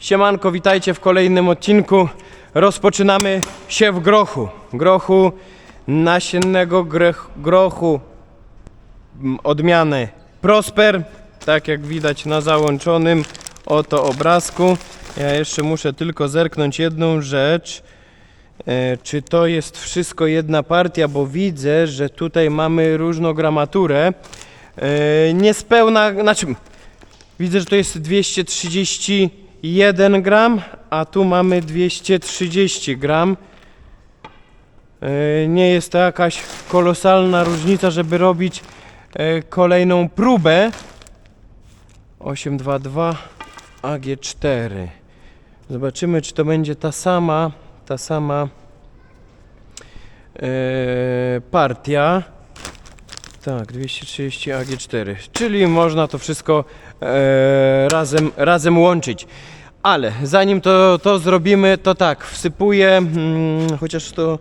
Siemanko, witajcie w kolejnym odcinku. Rozpoczynamy siew grochu. Grochu nasiennego grech, grochu m, odmiany Prosper. Tak jak widać na załączonym oto obrazku. Ja jeszcze muszę tylko zerknąć jedną rzecz. E, czy to jest wszystko jedna partia, bo widzę, że tutaj mamy różną gramaturę. E, niespełna, znaczy widzę, że to jest 231 gram, a tu mamy 230 gram. E, nie jest to jakaś kolosalna różnica, żeby robić e, kolejną próbę. 822 AG4. Zobaczymy, czy to będzie ta sama, ta sama e, partia. Tak, 230 AG4, czyli można to wszystko e, razem, razem łączyć. Ale zanim to, to zrobimy, to tak, wsypuję, mm, chociaż to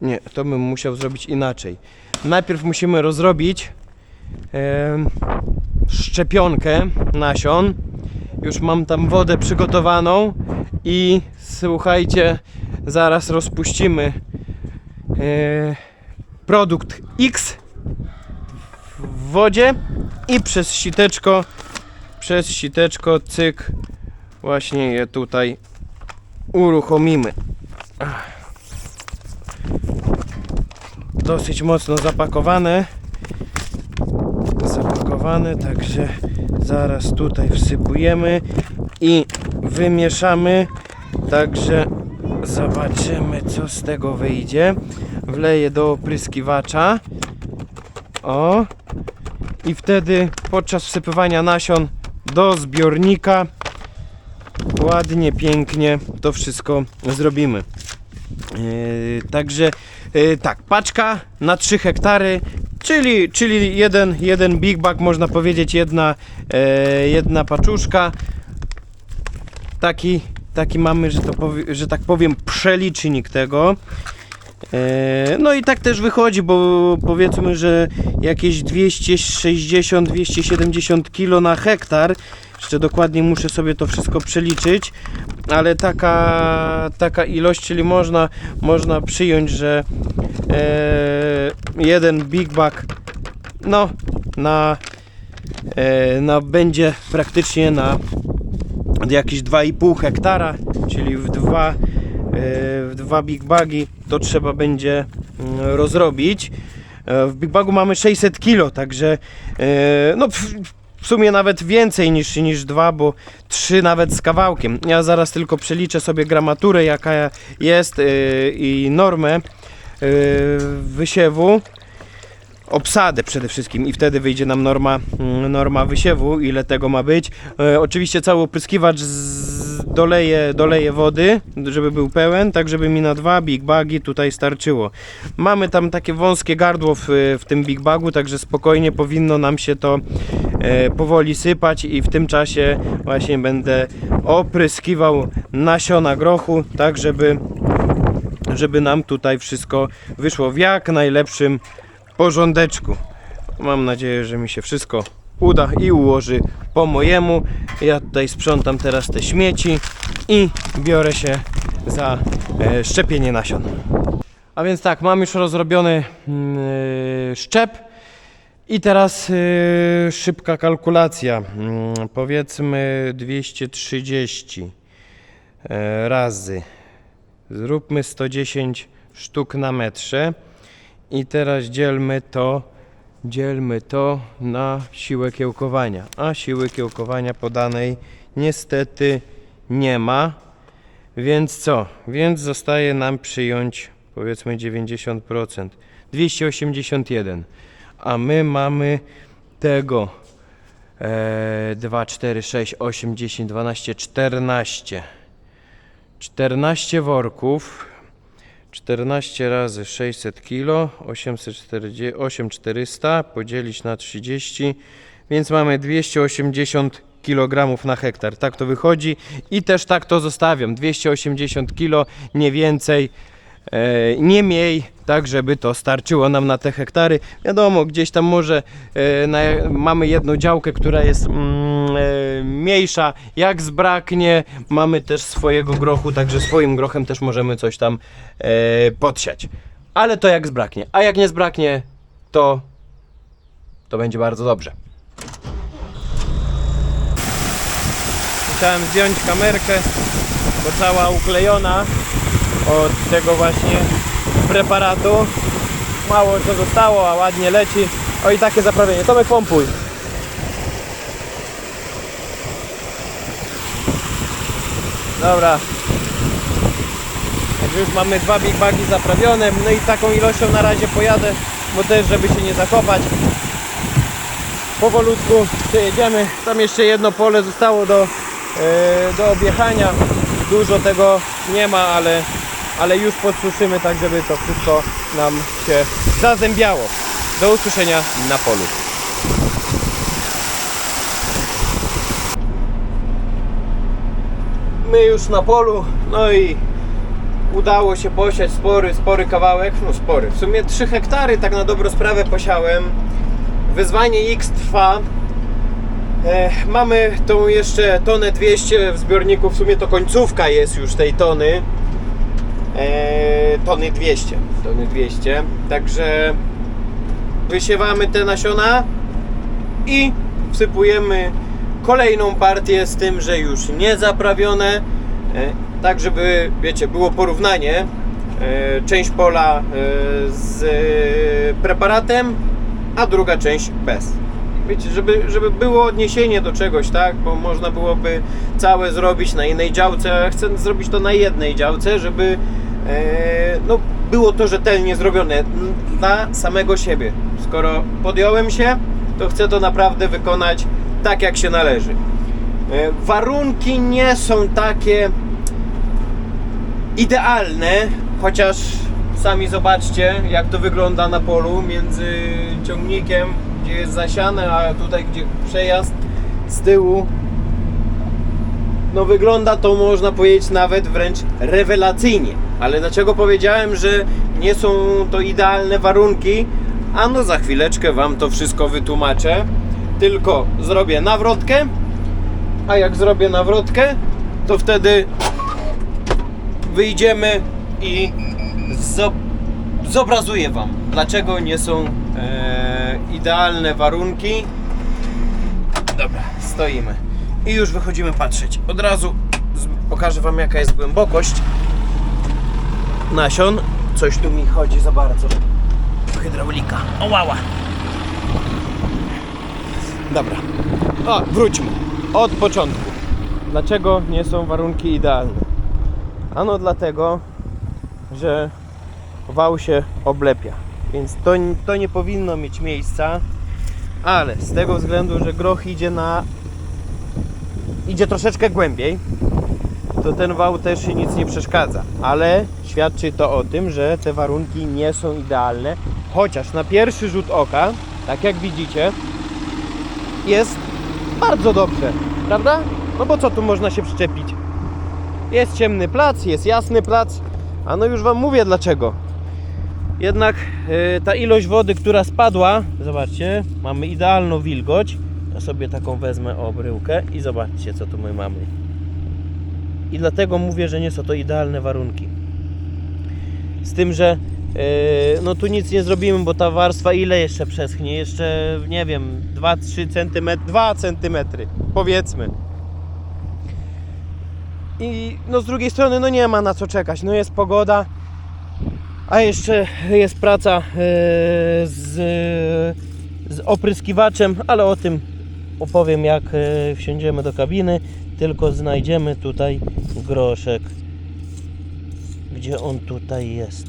nie, to bym musiał zrobić inaczej. Najpierw musimy rozrobić e, szczepionkę nasion. Już mam tam wodę przygotowaną i słuchajcie, zaraz rozpuścimy e, produkt X w wodzie i przez siteczko, przez siteczko, cyk, właśnie je tutaj uruchomimy. Dosyć mocno zapakowane. Zapakowane, także zaraz tutaj wsypujemy i wymieszamy. Także zobaczymy, co z tego wyjdzie. Wleję do opryskiwacza. O, i wtedy podczas wsypywania nasion do zbiornika ładnie, pięknie to wszystko zrobimy. Yy, także yy, tak, paczka na 3 hektary, czyli, czyli jeden, jeden big bag, można powiedzieć, jedna, e, jedna paczuszka. Taki, taki mamy, że, to powie, że tak powiem, przelicznik tego. E, No i tak też wychodzi, bo powiedzmy, że jakieś 260-270 kg na hektar. Jeszcze dokładnie muszę sobie to wszystko przeliczyć, ale taka, taka ilość, czyli można, można przyjąć, że e, jeden big bag no, na, e, na będzie praktycznie na jakieś 2,5 hektara, czyli w dwa, e, w dwa big bagi to trzeba będzie mm, rozrobić. E, W big bagu mamy 600 kg, także e, no w, sumie nawet więcej niż, niż dwa, bo trzy nawet z kawałkiem. Ja zaraz tylko przeliczę sobie gramaturę jaka jest e, i normę e, wysiewu obsadę przede wszystkim i wtedy wyjdzie nam norma, mm, norma wysiewu, ile tego ma być. E, oczywiście cały opryskiwacz z, doleje, doleje wody, żeby był pełen, tak żeby mi na dwa big bagi tutaj starczyło. Mamy tam takie wąskie gardło w, w tym big bagu, także spokojnie powinno nam się to e, powoli sypać i w tym czasie właśnie będę opryskiwał nasiona grochu, tak żeby żeby nam tutaj wszystko wyszło w jak najlepszym porządeczku. Mam nadzieję, że mi się wszystko uda i ułoży po mojemu. Ja tutaj sprzątam teraz te śmieci i biorę się za e, szczepienie nasion. A więc tak, mam już rozrobiony mm, e, szczep i teraz e, szybka kalkulacja. Mm, powiedzmy 230 e, razy. Zróbmy 110 sztuk na metrze. I teraz dzielmy to, dzielmy to na siłę kiełkowania. A siły kiełkowania podanej niestety nie ma. Więc co? Więc zostaje nam przyjąć powiedzmy 90%. 281. A my mamy tego e, 2, 4, 6, 8, 10, 12, 14. 14 worków 14 razy 600 kg, 840, 8400 podzielić na 30, więc mamy 280 kg na hektar. Tak to wychodzi i też tak to zostawiam. 280 kg, nie więcej. E, nie mniej, tak żeby to starczyło nam na te hektary. Wiadomo, gdzieś tam może e, na, mamy jedną działkę, która jest mm, e, mniejsza. Jak zbraknie, mamy też swojego grochu, także swoim grochem też możemy coś tam e, podsiać. Ale to jak zbraknie. A jak nie zbraknie, to to będzie bardzo dobrze. Musiałem zdjąć kamerkę, bo cała uklejona od tego właśnie preparatu. Mało co zostało, a ładnie leci. O i takie zaprawienie. Tomek pompuj. Dobra. Także już mamy dwa big bagi zaprawione. No i taką ilością na razie pojadę, bo też żeby się nie zakopać. Powolutku przejedziemy. Tam jeszcze jedno pole zostało do, e, do objechania. Dużo tego nie ma, ale, ale już podsuszymy tak, żeby to wszystko nam się zazębiało. Do usłyszenia na polu. My już na polu, no i udało się posiać spory, spory kawałek, no spory, w sumie 3 hektary tak na dobrą sprawę posiałem. Wyzwanie X trwa. E, mamy tą jeszcze tonę 200 w zbiorniku, w sumie to końcówka jest już tej tony. E, tony 200, tony 200. Także wysiewamy te nasiona i wsypujemy kolejną partię z tym, że już nie zaprawione, e, tak żeby, wiecie, było porównanie. E, Część pola z preparatem, a druga część bez. Wiecie, żeby, żeby było odniesienie do czegoś, tak? Bo można byłoby całe zrobić na innej działce, a chcę zrobić to na jednej działce, żeby no, było to rzetelnie zrobione dla samego siebie. Skoro podjąłem się, to chcę to naprawdę wykonać tak, jak się należy. E, warunki nie są takie idealne, chociaż sami zobaczcie, jak to wygląda na polu między ciągnikiem, gdzie jest zasiane, a tutaj, gdzie przejazd z tyłu. No wygląda to, można powiedzieć, nawet wręcz rewelacyjnie. Ale dlaczego powiedziałem, że nie są to idealne warunki? A no za chwileczkę Wam to wszystko wytłumaczę. Tylko zrobię nawrotkę, a jak zrobię nawrotkę, to wtedy wyjdziemy i zo- zobrazuję Wam, dlaczego nie są e, idealne warunki. Dobra, stoimy. I już wychodzimy patrzeć. Od razu pokażę Wam, jaka jest głębokość nasion. Coś tu mi chodzi za bardzo. Hydraulika. O. Dobra. O, wróćmy. Od początku. Dlaczego nie są warunki idealne? Ano dlatego, że wał się oblepia. Więc to, to nie powinno mieć miejsca, ale z tego względu, że groch idzie na idzie troszeczkę głębiej, to ten wał też się nic nie przeszkadza. Ale świadczy to o tym, że te warunki nie są idealne, chociaż na pierwszy rzut oka, tak jak widzicie, jest bardzo dobrze, prawda? No bo co tu można się przyczepić? Jest ciemny plac, jest jasny plac, a no już Wam mówię dlaczego. Jednak e, ta ilość wody, która spadła, zobaczcie, mamy idealną wilgoć. Ja sobie taką wezmę obryłkę i zobaczcie, co tu my mamy. I dlatego mówię, że nie są to idealne warunki. Z tym, że e, no tu nic nie zrobimy, bo ta warstwa ile jeszcze przeschnie? Jeszcze, nie wiem, 2-3 cm, 2 cm, powiedzmy. I no z drugiej strony no nie ma na co czekać. No jest pogoda, a jeszcze jest praca e, z, z opryskiwaczem, ale o tym opowiem jak e, wsiądziemy do kabiny. Tylko znajdziemy tutaj groszek. Gdzie on tutaj jest?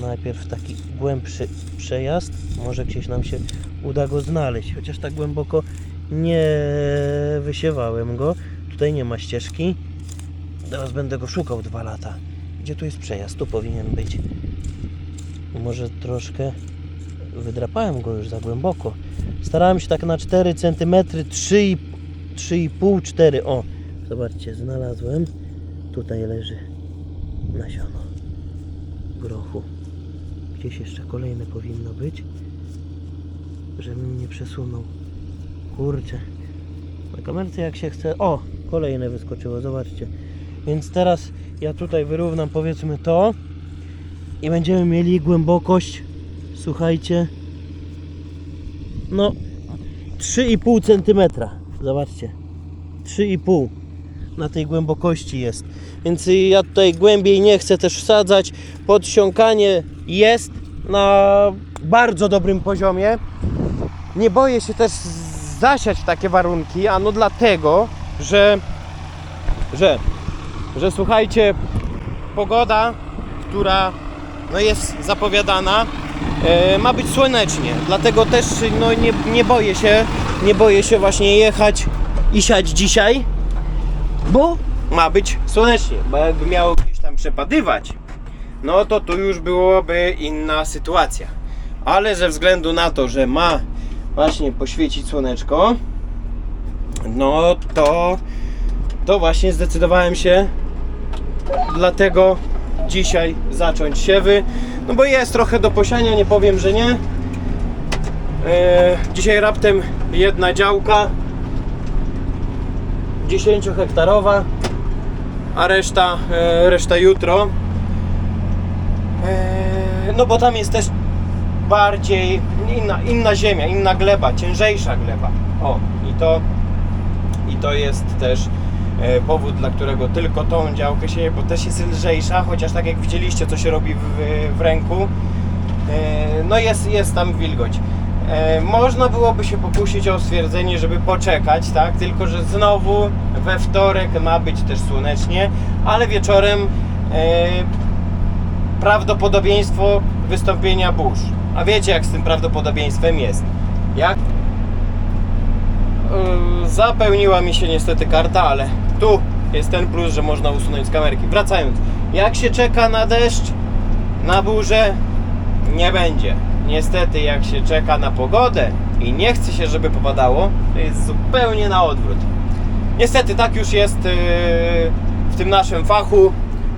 Najpierw taki głębszy przejazd. Może gdzieś nam się uda go znaleźć. Chociaż tak głęboko nie wysiewałem go. Tutaj nie ma ścieżki. Teraz będę go szukał dwa lata. Gdzie tu jest przejazd? Tu powinien być. Może troszkę wydrapałem go już za głęboko. Starałem się tak na 4 cm, 3,5, 4. O, zobaczcie, znalazłem. Tutaj leży nasiono. grochu. Gdzieś jeszcze kolejne powinno być, żebym nie przesunął. Kurczę. Na kamerce jak się chce... O! Kolejne wyskoczyło, zobaczcie. Więc teraz ja tutaj wyrównam powiedzmy to i będziemy mieli głębokość, słuchajcie, no 3,5 cm. Zobaczcie. 3,5 na tej głębokości jest. Więc ja tutaj głębiej nie chcę też wsadzać. Podsiąkanie jest na bardzo dobrym poziomie. Nie boję się też zasiać w takie warunki, ano dlatego, że że że słuchajcie, pogoda, która no jest zapowiadana, ma być słonecznie. Dlatego też no, nie, nie boję się, nie boję się właśnie jechać i siać dzisiaj, bo ma być słonecznie. Bo jakby miało gdzieś tam przepadywać, no to tu już byłoby inna sytuacja. Ale ze względu na to, że ma właśnie poświecić słoneczko, no to to właśnie zdecydowałem się dlatego dzisiaj zacząć siewy. No bo jest trochę do posiania, nie powiem, że nie. E, dzisiaj raptem jedna działka 10 hektarowa, a reszta, e, reszta jutro. E, no bo tam jest też bardziej inna, inna ziemia, inna gleba, ciężejsza gleba. O, i to, i to jest też powód, dla którego tylko tą działkę sieję, bo też jest lżejsza, chociaż tak jak widzieliście, co się robi w, w ręku, e, no jest, jest tam wilgoć. E, Można byłoby się pokusić o stwierdzenie, żeby poczekać, tak? Tylko, że znowu we wtorek ma być też słonecznie, ale wieczorem e, prawdopodobieństwo wystąpienia burz. A wiecie, jak z tym prawdopodobieństwem jest. Jak zapełniła mi się niestety karta, ale tu jest ten plus, że można usunąć z kamerki. Wracając, jak się czeka na deszcz, na burzę, nie będzie. Niestety, jak się czeka na pogodę i nie chce się, żeby popadało, to jest zupełnie na odwrót. Niestety, tak już jest yy, w tym naszym fachu,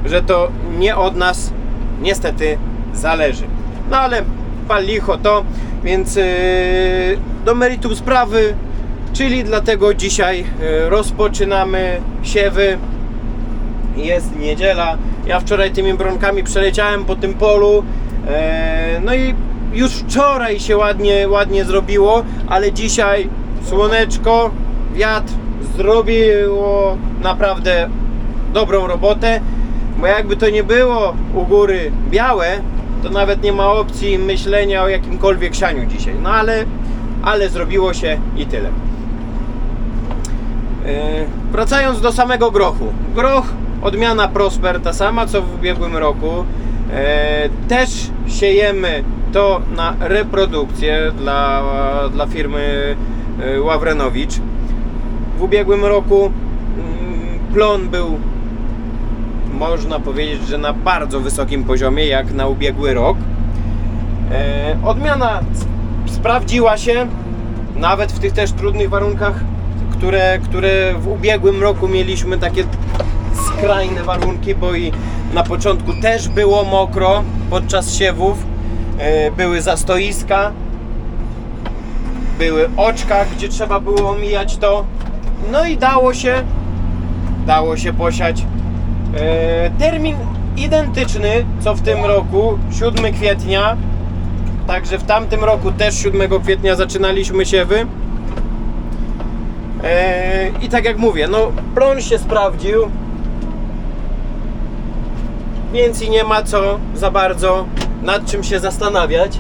że to nie od nas niestety zależy. No ale pal licho to, więc yy, do meritum sprawy, czyli dlatego dzisiaj yy, rozpoczynamy siewy. Jest niedziela. Ja wczoraj tymi bronkami przeleciałem po tym polu. e, No i już wczoraj się ładnie, ładnie zrobiło, ale dzisiaj słoneczko, wiatr zrobiło naprawdę dobrą robotę. Bo jakby to nie było u góry białe, to nawet nie ma opcji myślenia o jakimkolwiek sianiu dzisiaj. No ale, ale zrobiło się i tyle. E, Wracając do samego grochu. Groch, odmiana Prosper, ta sama co w ubiegłym roku. E, Też siejemy to na reprodukcję dla, dla firmy e, Ławrenowicz. W ubiegłym roku mm, plon był można powiedzieć, że na bardzo wysokim poziomie, jak na ubiegły rok. Odmiana sprawdziła się nawet w tych też trudnych warunkach, które, które w ubiegłym roku mieliśmy takie skrajne warunki, bo i na początku też było mokro podczas siewów, e, były zastoiska, były oczka, gdzie trzeba było omijać to. No i dało się, dało się posiać. E, termin identyczny co w tym roku, 7 kwietnia. Także w tamtym roku też 7 kwietnia zaczynaliśmy siewy. E, I tak jak mówię, no plon się sprawdził. Więc i nie ma co za bardzo nad czym się zastanawiać.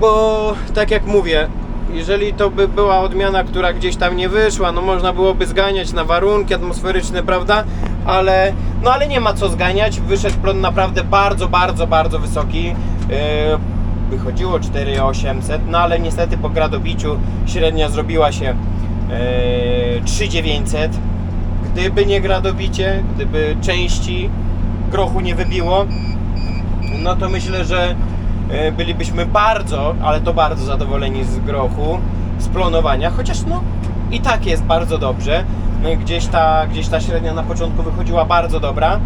Bo tak jak mówię, jeżeli to by była odmiana, która gdzieś tam nie wyszła, no można byłoby zganiać na warunki atmosferyczne, prawda? Ale, no ale nie ma co zganiać. Wyszedł plon naprawdę bardzo, bardzo, bardzo wysoki. Yy, wychodziło 4800, no ale niestety po gradobiciu średnia zrobiła się yy, 3900. Gdyby nie gradobicie, gdyby części grochu nie wybiło, no to myślę, że e, bylibyśmy bardzo, ale to bardzo zadowoleni z grochu, z planowania, chociaż no i tak jest bardzo dobrze. No gdzieś ta, gdzieś ta średnia na początku wychodziła bardzo dobra.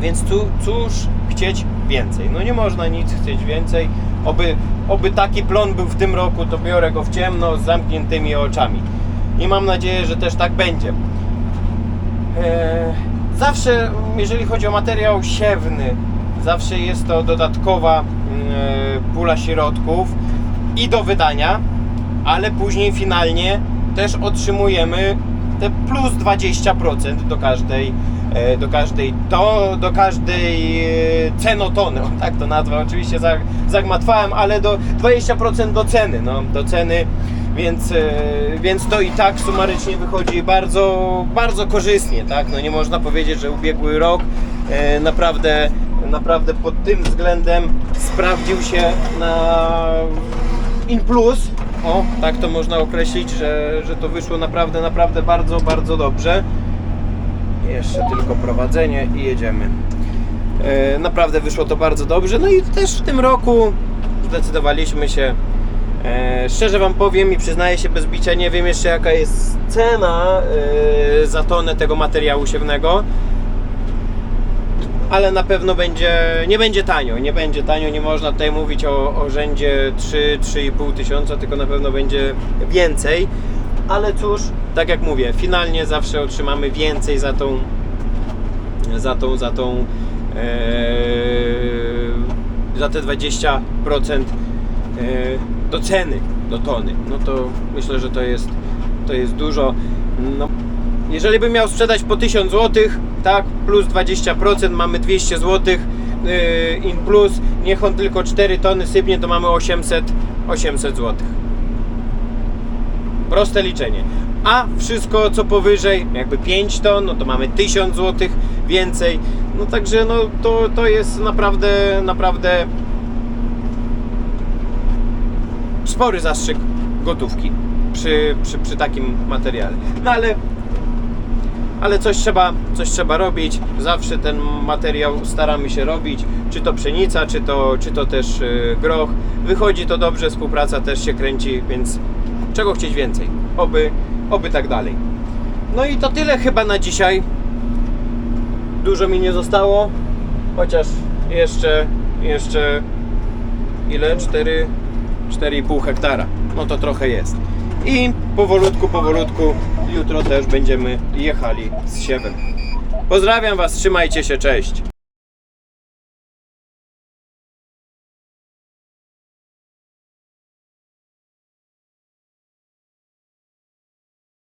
Więc tu, cóż chcieć więcej. No nie można nic chcieć więcej. Oby, oby taki plon był w tym roku, to biorę go w ciemno z zamkniętymi oczami. I mam nadzieję, że też tak będzie. E, Zawsze, jeżeli chodzi o materiał siewny, zawsze jest to dodatkowa mm, e, pula środków i do wydania, ale później finalnie też otrzymujemy te plus 20% do każdej, do każdej, to, do każdej e, cenotony, tak to nazwę, oczywiście zag- zagmatwałem, ale do 20% do ceny, no, do ceny, więc, e, więc to i tak sumarycznie wychodzi bardzo, bardzo korzystnie, tak, no nie można powiedzieć, że ubiegły rok e, naprawdę, naprawdę pod tym względem sprawdził się na in plus, o, tak to można określić, że, że to wyszło naprawdę, naprawdę bardzo, bardzo dobrze. Jeszcze tylko prowadzenie i jedziemy. E, naprawdę wyszło to bardzo dobrze. No i też w tym roku zdecydowaliśmy się. E, szczerze Wam powiem i przyznaję się bez bicia, nie wiem jeszcze jaka jest cena e, za tonę tego materiału siewnego ale na pewno będzie, nie będzie tanio, nie będzie tanio, nie można tutaj mówić o, o rzędzie 3-3,5 tysiąca, tylko na pewno będzie więcej, ale cóż, tak jak mówię, finalnie zawsze otrzymamy więcej za tą, za tą, za tą, e, za te 20% e, do ceny, do tony, no to myślę, że to jest, to jest dużo, no, jeżeli bym miał sprzedać po 1000 zł, tak, plus 20%, mamy 200 zł yy, in plus, niech on tylko 4 tony sypnie, to mamy 800, 800 zł. Proste liczenie. A wszystko co powyżej, jakby 5 ton, no to mamy 1000 zł więcej. No także no to, to jest naprawdę, naprawdę spory zastrzyk gotówki przy, przy, przy takim materiale. No ale ale coś trzeba, coś trzeba robić. Zawsze ten materiał staramy się robić, czy to pszenica, czy to, czy to też y, groch. Wychodzi to dobrze, współpraca też się kręci, więc czego chcieć więcej? Oby, oby tak dalej. No i to tyle chyba na dzisiaj. Dużo mi nie zostało, chociaż jeszcze, jeszcze ile? 4, 4,5 hektara. No to trochę jest. I powolutku, powolutku jutro też będziemy jechali z siewem. Pozdrawiam Was, trzymajcie się, cześć.